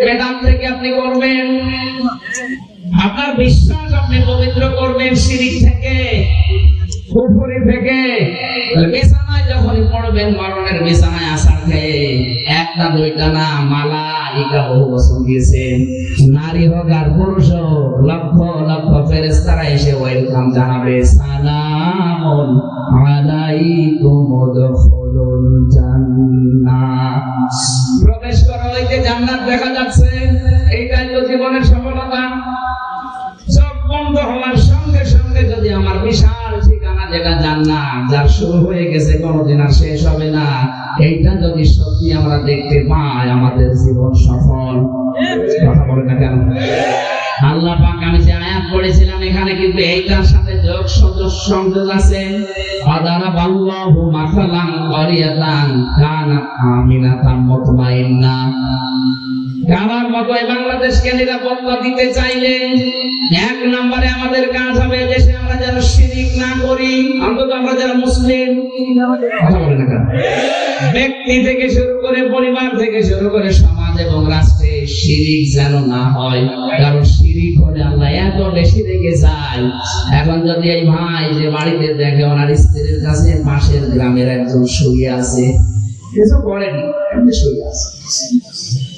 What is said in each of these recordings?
বেদাত থেকে আপনি করবেন আপনার বিশ্বাস আপনি পবিত্র করবেন সিঁড়ি থেকে থেকে। বিছানায় যখনই পড়বেন, মরণের বিছানায় আসার খেয়ে একটা, দুইটা না, মালা ইকা বহু বছর নারী হোক আর পুরুষ হোক, লক্ষ লক্ষ ফেরেস্তারা এসে ওয়েলকাম জানাবে। আলাইকুম যার শুরু হয়ে গেছে, কোনোদিন আর শেষ হবে না। এইটা যদি সত্যি আমরা দেখতে পাই, আমাদের জীবন সফল। কথা বলে না কেন? আল্লাহ পাক, আমি যে আয়াত পড়েছিলাম এখানে কিন্তু এইটার সাথে যোগ সদস্য সংযোগ আছে। আদারা বাল্লাহু মাসালান করিয়াতান কানাত আমিনাতান মুতমাইন্না। মতো এই বাংলাদেশকে নিরাপত্তা দিতে চাইলে এক নম্বরে আমাদের কাজ হবে দেশে আমরা যেন শিরিক না করি, অন্তত আমরা যারা মুসলিম? ব্যক্তি থেকে শুরু করে পরিবার থেকে শুরু করে সমাজ এবং রাষ্ট্রে শিরিক যেন না হয়, কারণ শিরিক হলে আল্লাহ এত বেশি রেগে যায় এখন যদি এই ভাই যে বাড়িতে দেখে ওনার স্ত্রীর কাছে পাশের গ্রামের একজন শুয়ে আছে, কিছু করেনি শুয়ে আছে।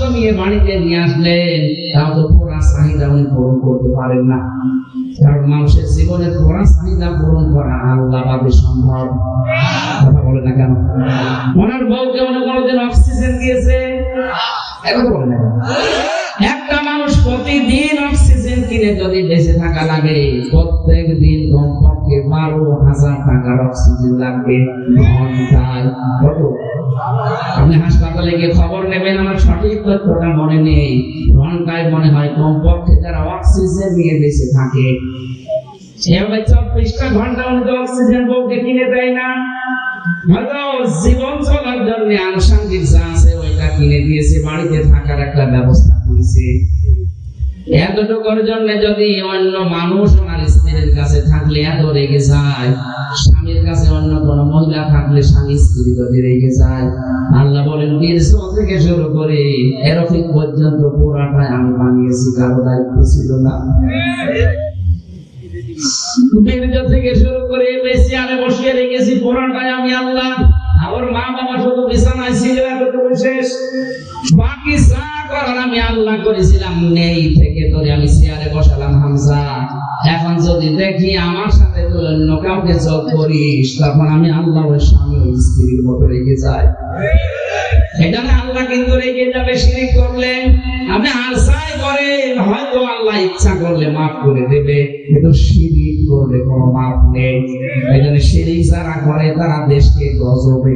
একটা শব্দ নিয়ে বাড়িতে নিয়ে আসলেন, তাও তো পুরা চাহিদা উনি পূরণ করতে পারেন না। কারণ মানুষের জীবনে পুরা চাহিদা পূরণ করা আল্লাহ সম্ভব। কথা বলে না কেন? ওনার বউকে উনি কোনোদিন অক্সিজেন দিয়েছে। কিনে যদি বেঁচে থাকা লাগে, প্রত্যেক দিন কমপক্ষে বারো হাজার টাকার অক্সিজেন লাগবে আপনি হাসপাতালে গিয়ে খবর নেবেন, আমার সঠিক তথ্যটা মনে নেই। ঘন্টায় মনে হয় কমপক্ষে যারা অক্সিজেন নিয়ে বেঁচে থাকে। এভাবে চব্বিশটা ঘণ্টা উনি অক্সিজেন বউকে কিনে দেয় না। জীবন চলার জন্য আনুষঙ্গিক যা আছে, ওইটা কিনে দিয়েছে, বাড়িতে থাকার একটা ব্যবস্থা করেছে। এতটুকুর জন্য যদি অন্য মানুষ ওনার স্ত্রীর কাছে থাকলে এত রেগে যায়, স্বামীর কাছে অন্য কোন মহিলা থাকলে স্বামী স্ত্রী যদি রেগে যায়। আল্লাহ বলেন বীর্য থেকে শুরু করে এরফিক পর্যন্ত পুরাটাই আমি বানিয়েছি, কারও দায়িত্ব ছিল না। বীর্য থেকে শুরু করে বেশি আরে বসিয়ে রেখেছি পুরাটাই আমি আল্লাহ। আমার মা বাবা শুধু বিছানায় ছিল, এতটুকু শেষ। বাকি আমি আল্লাহ করেছিলাম, নেই থেকে তোরে আমি চেয়ারে বসালাম হামজা। এখন যদি দেখি আমার সাথে তুই অন্য কাউকে যোগ করিস, তখন আমি আল্লাহ ওই স্বামী স্ত্রীর মতো রেখে যাই। এটা আল্লাহ কিন্তু রেখে যাবে করলে। আপনি করেন, হয়তো আল্লাহ ইচ্ছা করলে মাফ করে দেবে, কিন্তু করলে কোনো মাফ নেই। এই জন্য যারা করে, তারা দেশকে গজবে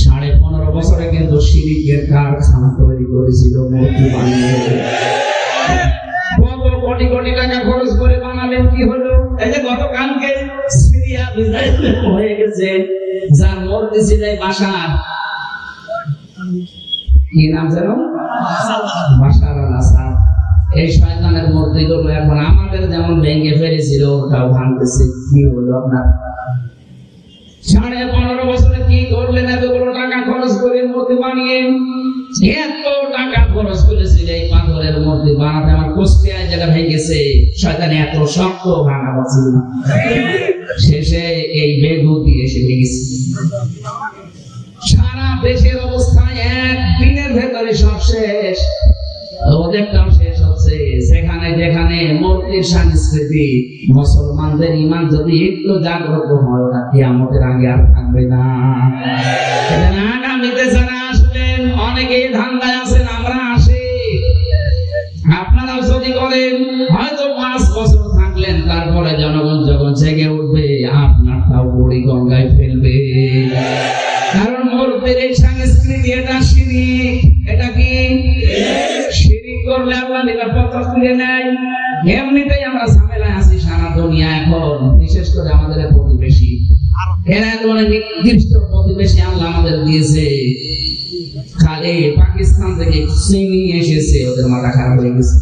সাড়ে বছরে কিন্তু শিরিকের কারখানা তৈরি করেছিল মূর্তি বানিয়ে। কত কোটি কোটি টাকা খরচ করে বানালেন কি হলো? এই যে গতকালকে সিরিয়া মিসাইল হয়ে গেছে যার মূর্তি ছিল এই বাসার কি নাম যেন? বাসার আল আসাদ। এই শয়তানের মূর্তিগুলো এখন আমাদের যেমন ভেঙে ফেলেছিল ওটাও ভাঙতেছে। কি হলো আপনার? সাড়ে পনেরো বছরে কি করলেন? টাকা খরচ করে মূর্তি বানিয়ে এত শক্ত শেষে এই এসে সারা দেশের অবস্থায় এক দিনের ভেতরে সব শেষ। ওদেরটাও শেষ যেখানে মূর্তির সংস্কৃতি। মুসলমানদের ইমান যদি একটু জাগ্রত হয় ওটা কিয়ামতের আগে আর থাকবে না। তারপরে জনগণ যখন জেগে উঠবে, আপনারটাও বুড়ি গঙ্গায় ফেলবে। কারণ মূর্তির এই সংস্কৃতি, এটা শিরিক। এটা কি? শিরিক। করলে আল্লাহ নিরাপত্তা তুলে নেয়। এমনিতেই আমরা ঝামেলায় আছি সারা দুনিয়া এখন বিশেষ করে আমাদের প্রতিবেশী। এরা নির্দিষ্ট প্রতিবেশী আল্লাহ আমাদের দিয়েছে। খালি পাকিস্তান থেকে চিনি এসেছে ওদের মাথা খারাপ হয়ে গেছে।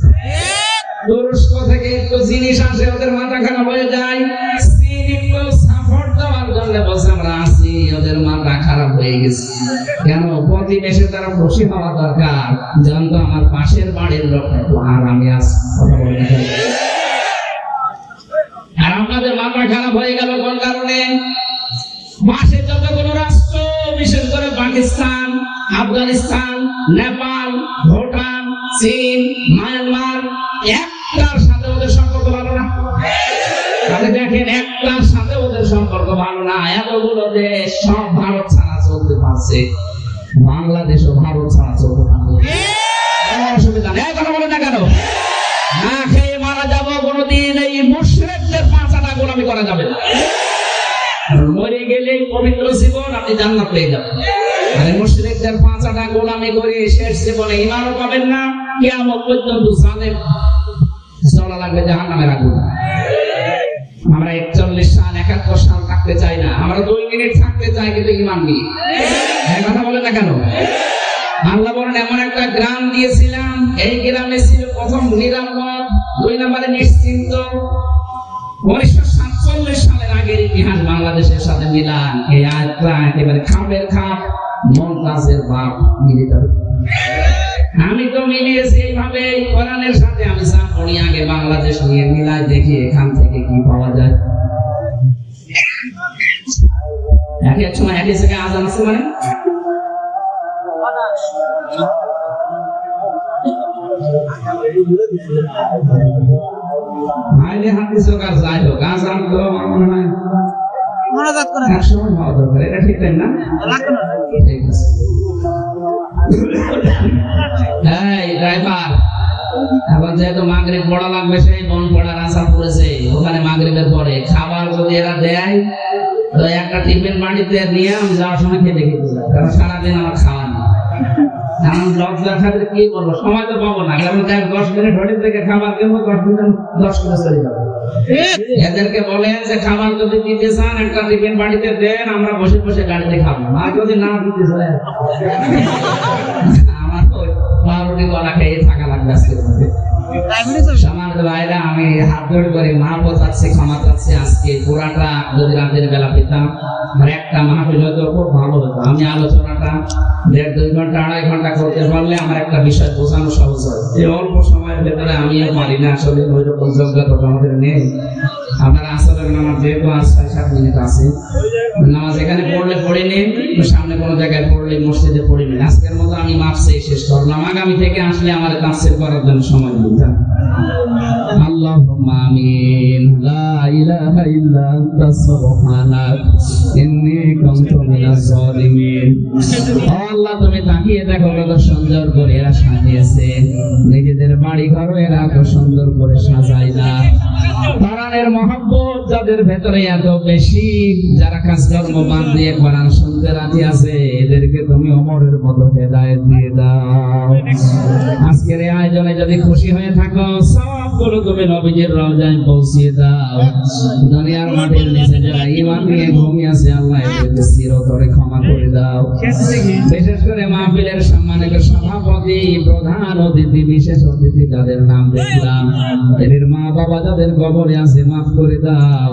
তুরস্ক থেকে একটু জিনিস আসে ওদের মাথা খারাপ হয়ে যায়। হয়ে কেন? প্রতিবেশে তারা হওয়া দরকার আমার পাশের বাড়ির লোক একটু আরামে আছে, কথা আর আমাদের মাথা খারাপ হয়ে গেল কোন কারণে? পাশে যতগুলো রাষ্ট্র, বিশেষ করে পাকিস্তান, আফগানিস্তান, নেপাল, ভুটান, চীন, মায়ানমার, একটার সাথে ওদের সম্পর্ক ভালো না। তাহলে দেখেন, একটার সাথে ওদের সম্পর্ক ভালো না। এতগুলো দেশ, সব ভারত ছাড়া। চলতে পারছে। বাংলাদেশও ভারত ছাড়া চলতে পারবে অসুবিধা নেই। কথা বলে না কেন? না খেয়ে মারা যাব কোনোদিন এই মুশ্রেকদের পাঁচাটা গোলামি করা যাবে না। মরে গেলে পবিত্র জীবন আপনি জান্নাত পেয়ে যাবেন। আর এই মুশরিকদের পাঁচাটা গোলামি করে শেষ জীবনে ইমানও পাবেন না কিয়ামত পর্যন্ত জালেম চলা লাগবে জাহান্নামের আগুন। আমরা থাকতে চাই না। আমরা দুই মিনিট থাকতে চাই, কিন্তু ইমান নিয়ে কথা বলেন না কেন? আল্লাহ বলেন, এমন একটা গ্রাম দিয়েছিলাম, এই গ্রামে ছিল প্রথম নিরাপদ, দুই নম্বরে নিশ্চিন্ত। উনিশশো সাতচল্লিশ সালের আগের ইতিহাস বাংলাদেশের সাথে মিলান। এই আয়াতটা একেবারে খাপের খাপ, মমতাজের বাপ আমি তো মিলিয়েছি এইভাবে কোরআনের সাথে আমি আগে বাংলাদেশ নিয়ে মিলাই দেখি এখান থেকে কি পাওয়া যায়। এক এক সময় এক জায়গায় আজান আছে মানে হাইলে হাদিস হোক আর যাই হোক আজান তো আমার মনে হয় মোনাজাত করেন এক সময় হওয়া দরকার এটা ঠিক তাই না ঠিক আছে এই ড্রাইভার এখন যেহেতু মাগরিব পড়া লাগবে সেই বন পড়ার আশা পড়েছে ওখানে মাগরিবের পরে খাবার যদি এরা দেয় একটা টিফিন বাড়িতে নিয়ে আমি যাওয়ার সময় খেতে খেতে যাই, কারণ সারাদিন আমার খাওয়া তো না। কারণ দশ মিনিট থেকে খাবার দশ এদেরকে যে, খাবার যদি দিতে চান, একটা বাড়িতে দেন, আমরা বসে বসে গাড়িতে খাব। আর যদি না দিতে চান আমি করে মাহবত আছে ক্ষমা চাচ্ছে আজকে পুরাটা যদি রাতের বেলা পেতাম একটা মাহফিল হতো, খুব ভালো হতো। আমি আলোচনাটা দেড় দুই ঘণ্টা, আড়াই ঘণ্টা করতে পারলে আমার একটা বিষয় বোঝানো সহজ হয়। এই অল্প সময়ের ভেতরে আমিও পারি না, আসলে ওই রকম যোগ্যতা আমাদের নেই। আপনারা আসলে নামাজ যেহেতু আজ ছয় সাত মিনিট আছে। নামাজ এখানে পড়লে পড়ে নিন সামনে কোনো জায়গায় পড়লে মসজিদে পড়ে নিন আজকের মতো আমি মাপসে শেষ করলাম। আগামী থেকে আসলে আমার তাফসির করার জন্য সময় দিতাম اللهم آمين لا إله إلا أنت سبحانك إني كنت من الظالمين ও আল্লাহ তুমি তাকিয়ে দেখো কত সুন্দর করে এরা সাজিয়েছে নিজেদের বাড়ি ঘর এরা এত সুন্দর করে সাজাই না কোরআনের মহব্বত যাদের ভেতরে এত বেশি, যারা কাজকর্ম বাদ দিয়ে কোরআন শুনতে রাজি আছে, এদেরকে তুমি অমরের মতো হেদায়েত দিয়ে দাও। আজকের এই আয়োজনে যদি খুশি হয়ে থাকো, সবগুলো তুমি নবীজির রওজায় পৌঁছিয়ে দাও। দুনিয়ার নিচে যারা ইমান নিয়ে আছে, আল্লাহ এদেরকে ক্ষমা করে দাও। বিশেষ করে মাহফিলের সম্মানিত সভাপতি, প্রধান অতিথি, বিশেষ অতিথি যাদের নাম দেখলাম, এদের মা বাবা যাদের কবরে আছে মাফ করে দাও।